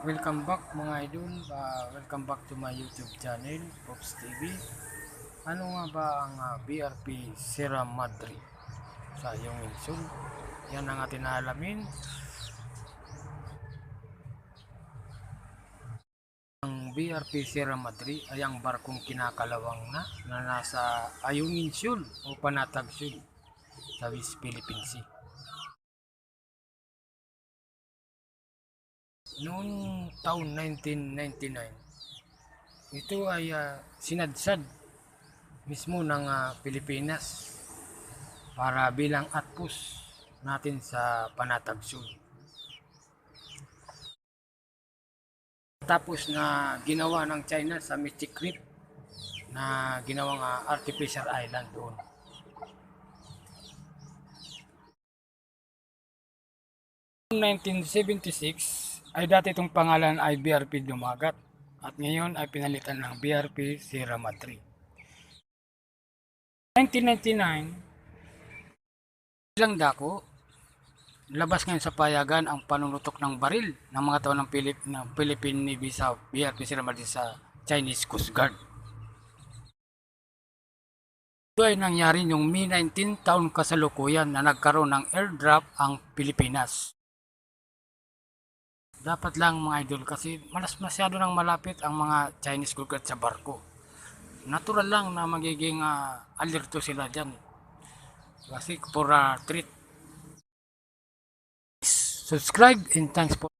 Welcome back mga idol. Ah, welcome back to my YouTube channel, Pops TV. Ano nga ba ang ah, BRP Sierra Madre sa iyong insul? Yan ang ating alamin. Ang BRP Sierra Madre ay ang barkong kinakalawang na na nasa Ayungin Sul o Panatag Sul sa West Philippine Sea. Noong taon 1999, ito ay ah, sinadsad mismo ng ah, Pilipinas para bilang atpos natin sa Panatag. Tapos na ginawa ng China sa Mystic Reef na ginawang ah, artificial island doon. 1976 ay dati itong pangalan ay BRP Dumagat at ngayon ay pinalitan ng BRP Sierra Madre. 1999, ilang dako, labas ngayon sa payagan ang panunutok ng baril ng mga tao ng, Pilip, ng Philippine Navy sa BRP Sierra Madre sa Chinese Coast Guard. Ito ay nangyari noong May 19 taon kasalukuyan na nagkaroon ng airdrop ang Pilipinas dapat lang mga idol kasi malas masyado nang malapit ang mga Chinese gugat sa barko. Natural lang na magiging ah, alerto sila dyan. Kasi for a treat. Subscribe and thanks for